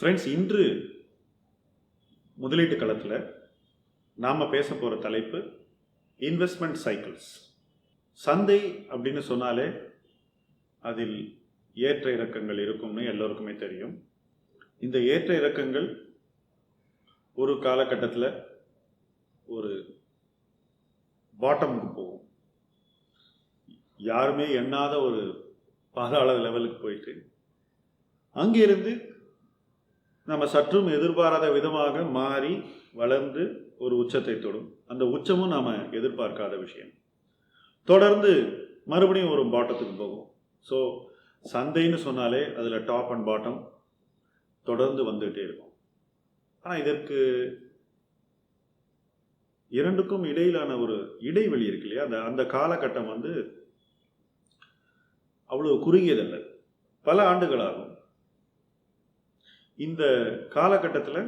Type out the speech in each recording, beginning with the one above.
Friends இன்று முதலீட்டு களத்தில் நாம் பேச போகிற தலைப்பு இன்வெஸ்ட்மெண்ட் சைக்கிள்ஸ் சந்தை அப்படின்னு சொன்னாலே அதில் ஏற்ற இறக்கங்கள் இருக்கும்னு எல்லோருக்குமே தெரியும். இந்த ஏற்ற இறக்கங்கள் ஒரு காலகட்டத்தில் ஒரு பாட்டமுக்கு போகும். யாருமே எண்ணாத ஒரு பாதாள லெவலுக்கு போயிட்டு அங்கிருந்து நம்ம சற்றும் எதிர்பாராத விதமாக மாறி வளர்ந்து ஒரு உச்சத்தை தொடும். அந்த உச்சமும் நாம் எதிர்பார்க்காத விஷயம். தொடர்ந்து மறுபடியும் ஒரு பாட்டத்துக்கு போகும். ஸோ சந்தைன்னு சொன்னாலே அதில் டாப் அண்ட் பாட்டம் தொடர்ந்து வந்துகிட்டே இருக்கும். ஆனால் இதற்கு இரண்டுக்கும் இடையிலான ஒரு இடைவெளி இருக்கு இல்லையா? அந்த அந்த காலகட்டம் வந்து அவ்வளவு குறுகியதல்ல. பல ஆண்டுகளாகும். இந்த காலகட்டத்தில்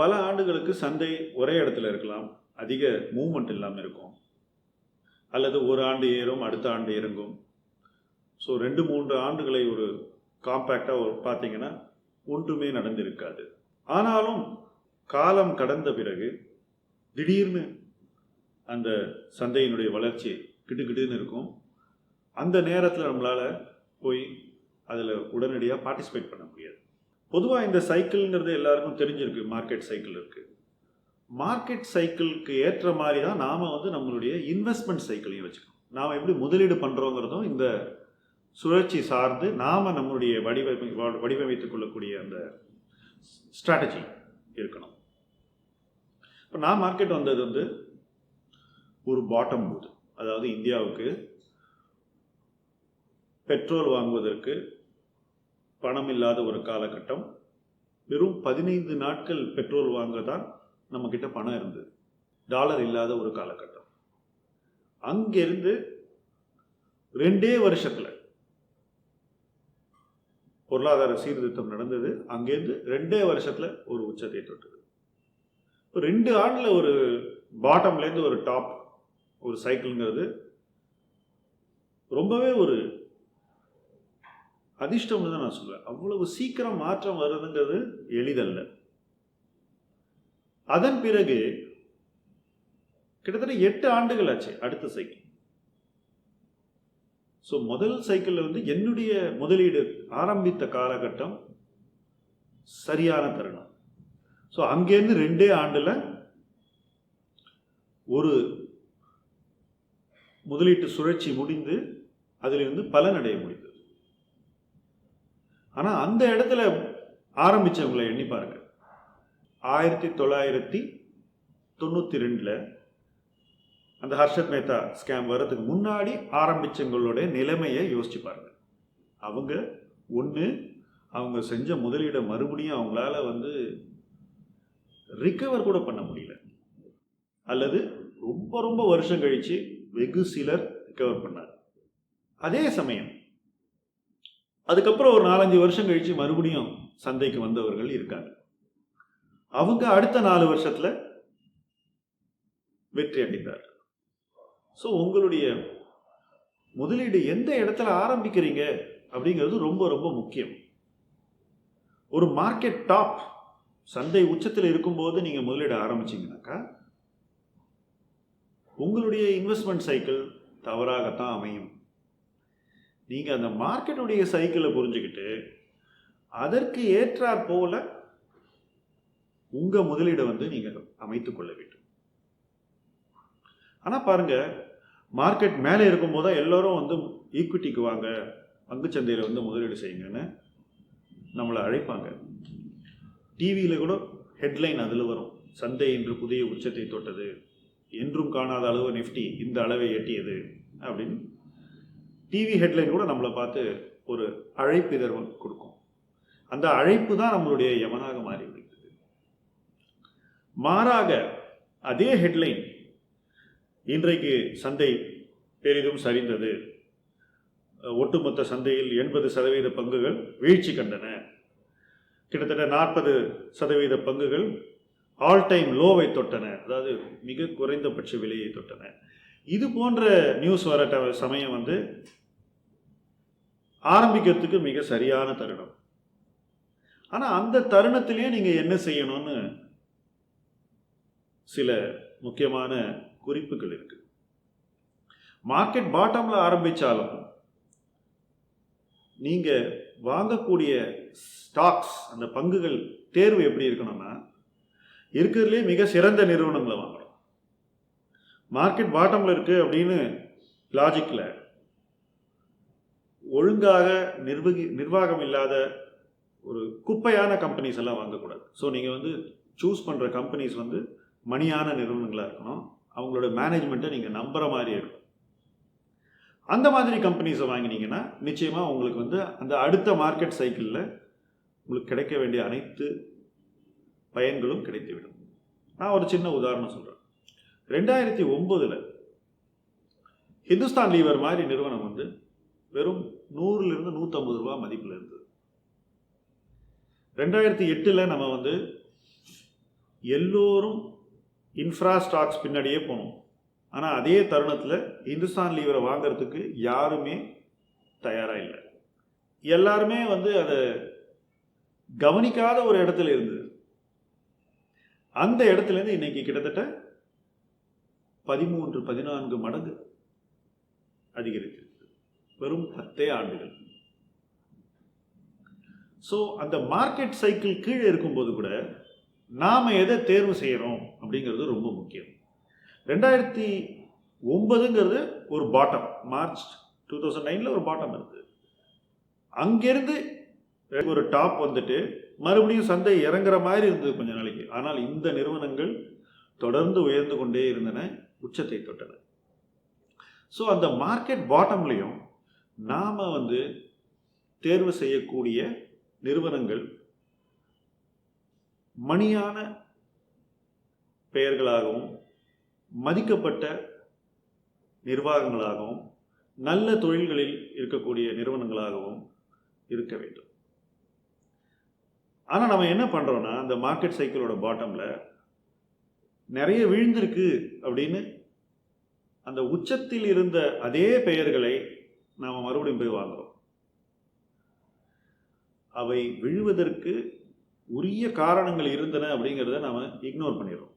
பல ஆண்டுகளுக்கு சந்தை ஒரே இடத்துல இருக்கலாம். அதிக மூமெண்ட் இல்லாமல் இருக்கும். அல்லது ஒரு ஆண்டு ஏறும் அடுத்த ஆண்டு இறங்கும். ஸோ ரெண்டு மூன்று ஆண்டுகளை ஒரு காம்பேக்டாக பார்த்தீங்கன்னா ஒன்றுமே நடந்திருக்காது. ஆனாலும் காலம் கடந்த பிறகு திடீர்னு அந்த சந்தையினுடைய வளர்ச்சி கிட்டுக்கிட்டுன்னு இருக்கும். அந்த நேரத்தில் நம்மளால் போய் அதில் உடனடியாக பார்ட்டிசிபேட் பண்ண முடியாது. பொதுவாக இந்த சைக்கிள்ங்கிறது எல்லாருக்கும் தெரிஞ்சிருக்கு மார்க்கெட் சைக்கிள் இருக்குது மார்க்கெட் சைக்கிளுக்கு ஏற்ற மாதிரி தான் நாம் வந்து நம்மளுடைய இன்வெஸ்ட்மெண்ட் சைக்கிளையும் வச்சுக்கணும். நாம் எப்படி முதலீடு பண்ணுறோங்கிறதும் இந்த சுழற்சி சார்ந்து நாம் நம்மளுடைய வடிவமை வடிவமைத்துக் கொள்ளக்கூடிய அந்த ஸ்ட்ராட்டஜி இருக்கணும். இப்போ நான் மார்க்கெட் வந்தது வந்து ஒரு பாட்டம் போது அதாவது இந்தியாவுக்கு பெட்ரோல் வாங்குவதற்கு பணம் இல்லாத ஒரு காலகட்டம். வெறும் பதினைந்து நாட்கள் பெட்ரோல் வாங்க தான் நம்மக்கிட்ட பணம் இருந்தது. டாலர் இல்லாத ஒரு காலகட்டம். அங்கிருந்து ரெண்டே வருஷத்தில் பொருளாதார சீர்திருத்தம் நடந்தது. அங்கேருந்து ரெண்டே வருஷத்தில் ஒரு உச்சத்தை தொட்டது. இப்போ ரெண்டு ஆண்டில் ஒரு பாட்டம்லேருந்து ஒரு டாப் ஒரு சைக்கிள்ங்கிறது ரொம்பவே ஒரு அதிர்ஷ்டம் தான் நான் சொல்லுவேன் அவ்வளவு சீக்கிரம் மாற்றம் வருதுங்கிறது எளிதல்ல. அதன் பிறகு கிட்டத்தட்ட எட்டு ஆண்டுகள் ஆச்சு அடுத்த சைக்கிள் ஸோ முதல் சைக்கிளில் வந்து என்னுடைய முதலீடு ஆரம்பித்த காலகட்டம் சரியான தருணம். ஸோ அங்கேருந்து ரெண்டே ஆண்டில் ஒரு முதலீட்டு சுழற்சி முடிந்து அதிலிருந்து பலனடைய முடிந்தது. ஆனால் அந்த இடத்துல ஆரம்பித்தவங்களை எண்ணி பாருங்க. ஆயிரத்தி தொள்ளாயிரத்தி தொண்ணூற்றி ரெண்டில் அந்த ஹர்ஷத் மேத்தா ஸ்கேம் வர்றதுக்கு முன்னாடி ஆரம்பித்தவங்களுடைய நிலைமையை யோசிச்சு பாருங்க. அவங்க ஒன்று அவங்க செஞ்ச முதலீடை மறுபடியும் அவங்களால வந்து ரிக்கவர் கூட பண்ண முடியல. அல்லது ரொம்ப ரொம்ப வருஷம் கழித்து வெகு சிலர் ரிக்கவர் பண்ணார் அதே சமயம் அதுக்கப்புறம் ஒரு நாலஞ்சு வருஷம் கழித்து மறுபடியும் சந்தைக்கு வந்தவர்கள் இருக்காங்க. அவங்க அடுத்த நாலு வருஷத்தில் வெற்றி அடைந்தார்கள். ஸோ உங்களுடைய முதலீடு எந்த இடத்துல ஆரம்பிக்கிறீங்க அப்படிங்கிறது ரொம்ப ரொம்ப முக்கியம். ஒரு மார்க்கெட் டாப் சந்தை உச்சத்தில் இருக்கும்போது நீங்கள் முதலீடு ஆரம்பிச்சீங்கன்னாக்கா உங்களுடைய இன்வெஸ்ட்மெண்ட் சைக்கிள் தவறாகத்தான் அமையும். நீங்கள் அந்த மார்க்கெட்டுடைய சைக்கிளை புரிஞ்சுக்கிட்டு அதற்கு ஏற்றாற் போல உங்கள் முதலீடை வந்து நீங்கள் அமைத்து கொள்ள வேண்டும். ஆனால் பாருங்கள் மார்க்கெட் மேலே இருக்கும்போது தான் எல்லோரும் வந்து ஈக்விட்டிக்கு வாங்க பங்குச்சந்தையில் வந்து முதலீடு செய்யுங்கன்னு நம்மளை அழைப்பாங்க. டிவியில் கூட ஹெட்லைன் அதில் வரும். சந்தை என்று புதிய உச்சத்தை தொட்டது என்றும் காணாத அளவு நிஃப்டி இந்த அளவை எட்டியது அப்படின்னு டிவி ஹெட்லைன் கூட நம்மளை பார்த்து ஒரு அழைப்பிதழ் கொடுக்கும். அந்த அழைப்பு தான் நம்மளுடைய யமனாக மாறி விடுகிறது. மாறாக அதே ஹெட்லைன் இன்றைக்கு சந்தை பெரிதும் சரிந்தது. ஒட்டுமொத்த சந்தையில் எண்பது சதவீத பங்குகள் வீழ்ச்சி கண்டன. கிட்டத்தட்ட நாற்பது சதவீத பங்குகள் ஆல் டைம் லோவை தொட்டன. அதாவது மிக குறைந்தபட்ச விலையை தொட்டன. இது போன்ற நியூஸ் வர சமயம் வந்து ஆரம்பிக்கிறதுக்கு மிக சரியான தருணம். ஆனால் அந்த தருணத்திலேயே நீங்கள் என்ன செய்யணும்னு சில முக்கியமான குறிப்புகள் இருக்கு. மார்க்கெட் பாட்டமில் ஆரம்பித்தாலும் நீங்கள் வாங்கக்கூடிய ஸ்டாக்ஸ் அந்த பங்குகள் தேர்வு எப்படி இருக்கணும்னா இருக்கிறதுலே மிக சிறந்த நிறுவனங்களை வாங்கணும். மார்க்கெட் பாட்டமில் இருக்குது அப்படின்னு லாஜிக்கில் ஒழுங்காக நிர்வகி நிர்வாகம் இல்லாத ஒரு குப்பையான கம்பெனிஸ் எல்லாம் வாங்கக்கூடாது. ஸோ நீங்கள் வந்து சூஸ் பண்ணுற கம்பெனிஸ் வந்து மணியான நிறுவனங்களாக இருக்கணும். அவங்களோட மேனேஜ்மெண்ட்டை நீங்கள் நம்புகிற மாதிரி இருக்கும் அந்த மாதிரி கம்பெனிஸை வாங்கினீங்கன்னா நிச்சயமாக உங்களுக்கு வந்து அந்த அடுத்த மார்க்கெட் சைக்கிளில் உங்களுக்கு கிடைக்க வேண்டிய அனைத்து பயன்களும் கிடைத்துவிடும். நான் ஒரு சின்ன உதாரணம் சொல்கிறேன் ரெண்டாயிரத்தி ஒம்போதில் ஹிந்துஸ்தான் லீவர் மாதிரி நிறுவனம் வந்து வெறும் நூறுலேருந்து நூற்றம்பது ரூபா மதிப்பில் இருந்தது. ரெண்டாயிரத்தி எட்டில் நம்ம வந்து எல்லோரும் இன்ஃப்ரா ஸ்டாக்ஸ் பின்னாடியே போனோம். ஆனால் அதே தருணத்தில் இந்துஸ்தான் லீவரை வாங்குறதுக்கு யாருமே தயாராக இல்லை. எல்லாருமே வந்து அதை கவனிக்காத ஒரு இடத்துல இருந்தது. அந்த இடத்துலேருந்து இன்னைக்கு கிட்டத்தட்ட பதிமூன்று பதினான்கு மடங்கு அதிகரித்திருக்கிறது. வெறும் பத்தே ஆண்டுகள். ஸோ அந்த மார்க்கெட் சைக்கிள் கீழே இருக்கும்போது கூட நாம் எதை தேர்வு செய்கிறோம் அப்படிங்கிறது ரொம்ப முக்கியம். ரெண்டாயிரத்தி ஒன்பதுங்கிறது ஒரு பாட்டம் மார்ச் டூ தௌசண்ட் நைனில் ஒரு பாட்டம் இருக்குது அங்கேருந்து ஒரு டாப் வந்துட்டு மறுபடியும் சந்தை இறங்குற மாதிரி இருந்தது கொஞ்ச நாளைக்கு. ஆனால் இந்த நிறுவனங்கள் தொடர்ந்து உயர்ந்து கொண்டே இருந்தன. உச்சத்தை தொட்டன ஸோ அந்த மார்க்கெட் பாட்டம்லேயும் நாம் வந்து தேர்வு செய்யக்கூடிய நிறுவனங்கள் மணியான பெயர்களாகவும் மதிக்கப்பட்ட நிர்வாகங்களாகவும் நல்ல தொழில்களில் இருக்கக்கூடிய நிறுவனங்களாகவும் இருக்க வேண்டும். ஆனால் நம்ம என்ன பண்ணுறோன்னா அந்த மார்க்கெட் சைக்கிளோட பாட்டமில் நிறைய விழுந்திருக்கு அப்படின்னு அந்த உச்சத்தில் இருந்த அதே பெயர்களை நாம் மறுபடியும் போய் வாங்குறோம். அவை விழுவதற்கு உரிய காரணங்கள் இருந்தன அப்படிங்கிறத நாம் இக்னோர் பண்ணிடுறோம்.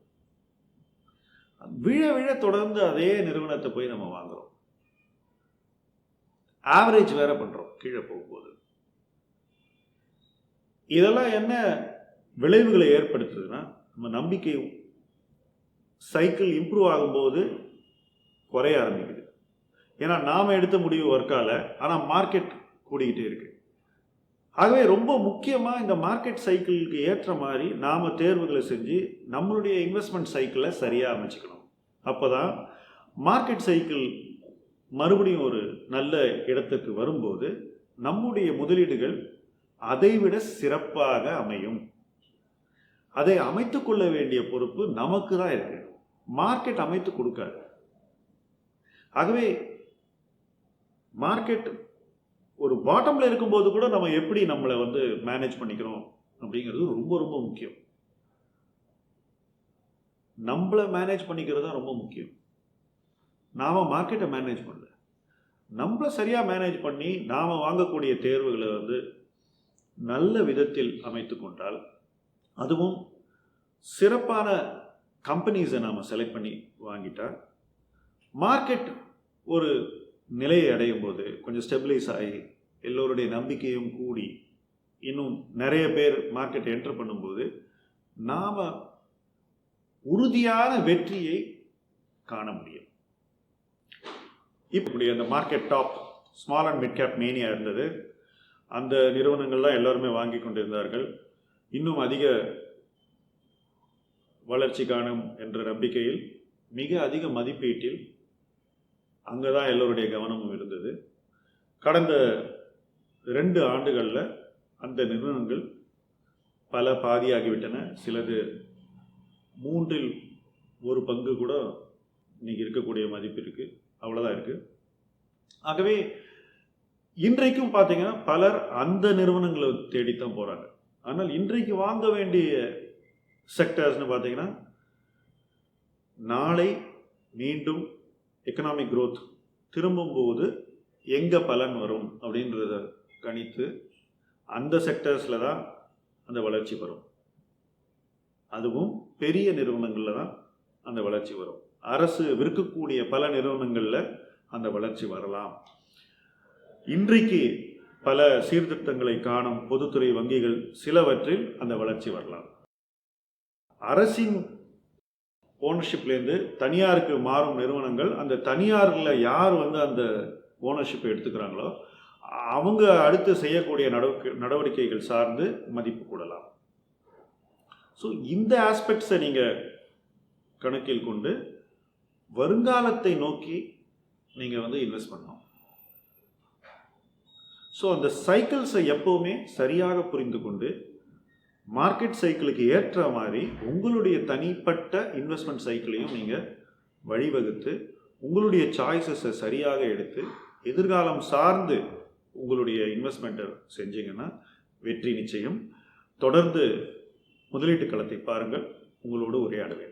விழ விழ தொடர்ந்து அதே நிறுவனத்தை போய் நம்ம வாங்குறோம். ஆவரேஜ் வேற பண்றோம் கீழே போகும்போது. இதெல்லாம் என்ன விளைவுகளை ஏற்படுத்துதுன்னா நம்ம நம்பிக்கை சைக்கிள் இம்ப்ரூவ் ஆகும்போது குறைய ஆரம்பிக்குது. ஏன்னா நாம் எடுத்த முடிவு ஒர்க்கால் ஆனால் மார்க்கெட் கூடிக்கிட்டே இருக்கு. ஆகவே ரொம்ப முக்கியமாக இந்த மார்க்கெட் சைக்கிளுக்கு ஏற்ற மாதிரி நாம் தேர்வுகளை செஞ்சு நம்மளுடைய இன்வெஸ்ட்மெண்ட் சைக்கிளை சரியாக அமைச்சுக்கணும். அப்போ தான் மார்க்கெட் சைக்கிள் மறுபடியும் ஒரு நல்ல இடத்துக்கு வரும்போது நம்முடைய முதலீடுகள் அதைவிட சிறப்பாக அமையும். அதை அமைத்து கொள்ள வேண்டிய பொறுப்பு நமக்கு தான் இருக்கு. மார்க்கெட் அமைத்து கொடுக்காது. ஆகவே மார்க்கெட் ஒரு பாட்டமில் இருக்கும்போது கூட நம்ம எப்படி நம்மளை வந்து மேனேஜ் பண்ணிக்கிறோம் அப்படிங்கிறது ரொம்ப ரொம்ப முக்கியம். நம்மளை மேனேஜ் பண்ணிக்கிறது தான் ரொம்ப முக்கியம். நாம் மார்க்கெட்டை மேனேஜ் பண்ணல. நம்மளை சரியாக மேனேஜ் பண்ணி நாம் வாங்கக்கூடிய தேர்வுகளை வந்து நல்ல விதத்தில் அமைத்து கொண்டால் அதுவும் சிறப்பான கம்பெனிஸை நாம் செலக்ட் பண்ணி வாங்கிட்டால் மார்க்கெட் ஒரு நிலையை அடையும் போது கொஞ்சம் ஸ்டெபிலைஸ் ஆகி எல்லோருடைய நம்பிக்கையும் கூடி இன்னும் நிறைய பேர் மார்க்கெட் என்டர் பண்ணும்போது நாம் உறுதியான வெற்றியை காண முடியும். இப்படி அந்த market top small and mid cap mania இருந்தது. அந்த நிறுவனங்கள்லாம் எல்லாருமே வாங்கி கொண்டிருந்தார்கள். இன்னும் அதிக வளர்ச்சி காணும் என்ற நம்பிக்கையில் மிக அதிக மதிப்பீட்டில் அங்கே தான் எல்லோருடைய கவனமும் இருந்தது. கடந்த ரெண்டு ஆண்டுகளில் அந்த நிறுவனங்கள் பல பாதியாகிவிட்டன. சிலது மூன்றில் ஒரு பங்கு கூட இன்னைக்கு இருக்கக்கூடிய மதிப்பு இருக்குது அவ்வளோதான் இருக்குது ஆகவே இன்றைக்கும் பார்த்தீங்கன்னா பலர் அந்த நிறுவனங்களை தேடித்தான் போகிறாங்க ஆனால் இன்றைக்கு வாங்க வேண்டிய செக்டர்ஸ்னு பார்த்தீங்கன்னா நாளை மீண்டும் எக்கனாமிக் க்ரோத் திரும்பும்போது எங்கே பலன் வரும் அப்படின்றத கணித்து அந்த செக்டர்ஸில் தான் அந்த வளர்ச்சி வரும். அதுவும் பெரிய நிறுவனங்களில் தான் அந்த வளர்ச்சி வரும். அரசு விற்கக்கூடிய பல நிறுவனங்களில் அந்த வளர்ச்சி வரலாம். இன்றைக்கு பல சீர்திருத்தங்களை காணும் பொதுத்துறை வங்கிகள் சிலவற்றில் அந்த வளர்ச்சி வரலாம். அரசின் ஓனர்ஷிப்லேருந்து தனியாருக்கு மாறும் நிறுவனங்கள் அந்த தனியாரில் யார் வந்து அந்த ஓனர்ஷிப்பை எடுத்துக்கிறாங்களோ அவங்க அடுத்து செய்யக்கூடிய நடவடிக்கை நடவடிக்கைகள் சார்ந்து மதிப்பு கூடலாம். ஸோ இந்த ஆஸ்பெக்ட்ஸை நீங்கள் கணக்கில் கொண்டு வருங்காலத்தை நோக்கி நீங்கள் வந்து இன்வெஸ்ட் பண்ணணும். ஸோ அந்த சைக்கிள்ஸை எப்போவுமே சரியாக புரிந்து கொண்டு மார்க்கெட் சைக்கிளுக்கு ஏற்ற மாதிரி உங்களுடைய தனிப்பட்ட இன்வெஸ்ட்மெண்ட் சைக்கிளையும் நீங்கள் வழிவகுத்து உங்களுடைய சாய்ஸஸை சரியாக எடுத்து எதிர்காலம் சார்ந்து உங்களுடைய இன்வெஸ்ட்மெண்ட்டை செஞ்சீங்கன்னா வெற்றி நிச்சயம். தொடர்ந்து முதலீட்டு களத்தை பாருங்கள். உங்களோடு உரையாடுவேன்.